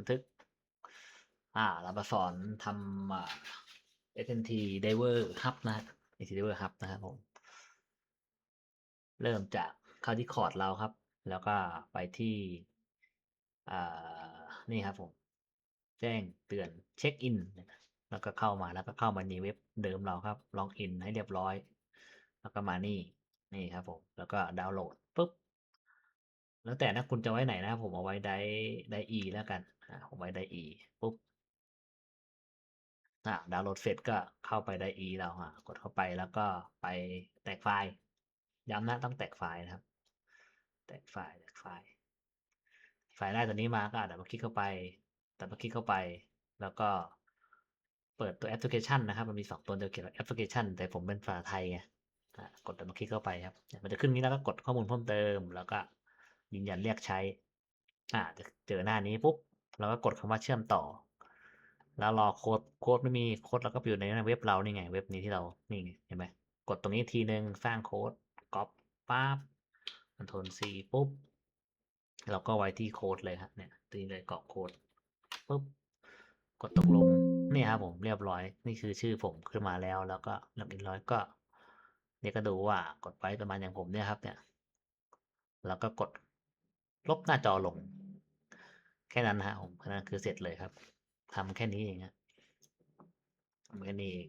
บันทึก อ่าเรามาสอนทำอ่า SNT Diver Hub นะฮะ SNT Diver Hub นะครับผม เริ่มจากเข้าที่คอร์ดเราครับ แล้วก็ไปที่อ่านี่ครับผม แจ้งเตือนเช็คอินแล้วก็เข้ามาแล้วก็เข้ามาในเว็บเดิมเราครับล็อกอินให้เรียบร้อย แล้วก็มานี่นี่ครับผม แล้วก็ดาวน์โหลดปุ๊บแล้วแต่นะคุณจะไว้ไหนนะครับผมเอาไว้ได้ไดอีแล้วกัน ผมไว้ไดอีปุ๊บอ่าดาวน์โหลดเสร็จก็เข้าไปไดอีเราอะกดเข้าไปแล้วก็ไปแตกไฟล์ ย้ำนะต้องแตกไฟล์นะครับ แตกไฟล์แตกไฟล์ ไฟล์ได้ตัวนี้มาก็ดับเบิลคลิกเข้าไปดับเบิลคลิกเข้าไป แล้วก็เปิดตัวแอปพลิเคชันนะครับ มันมีสองตัวเกี่ยวกับแอปพลิเคชัน แต่ผมเป็นภาษาไทยไงกดดับเบิลคลิกเข้าไปครับ มันจะขึ้นนี้แล้วก็กดข้อมูลเพิ่มเติม แล้วก็ยืนยันเรียกใช้ อ่าจะเจอหน้านี้ปุ๊บ เราก็กดคำว่าเชื่อมต่อ แล้วรอโค้ดโค้ดไม่มีโค้ดเราก็อยู่ในเว็บเรานี่ไง เว็บนี้ที่เรานี่เห็นไหมกดตรงนี้ทีหนึ่งสร้างโค้ดก๊อปปั๊บคอนโทรลซีปุ๊บเราก็ไว้ที่โค้ดเลยครับเนี่ยตีเลยกรอกโค้ดปุ๊บกดตกลงนี่ครับผมเรียบร้อย นี่คือชื่อผมขึ้นมาแล้ว แล้วก็ล็อกอินร้อยก็เนี่ยก็ดูว่ากดไว้ประมาณอย่างผมเนี่ยครับเนี่ย แล้วก็กดลบหน้าจอลง แค่นั้นนะฮะผมแค่นั้นคือเสร็จเลยครับทำแค่นี้เองฮะทำแค่นี้เอง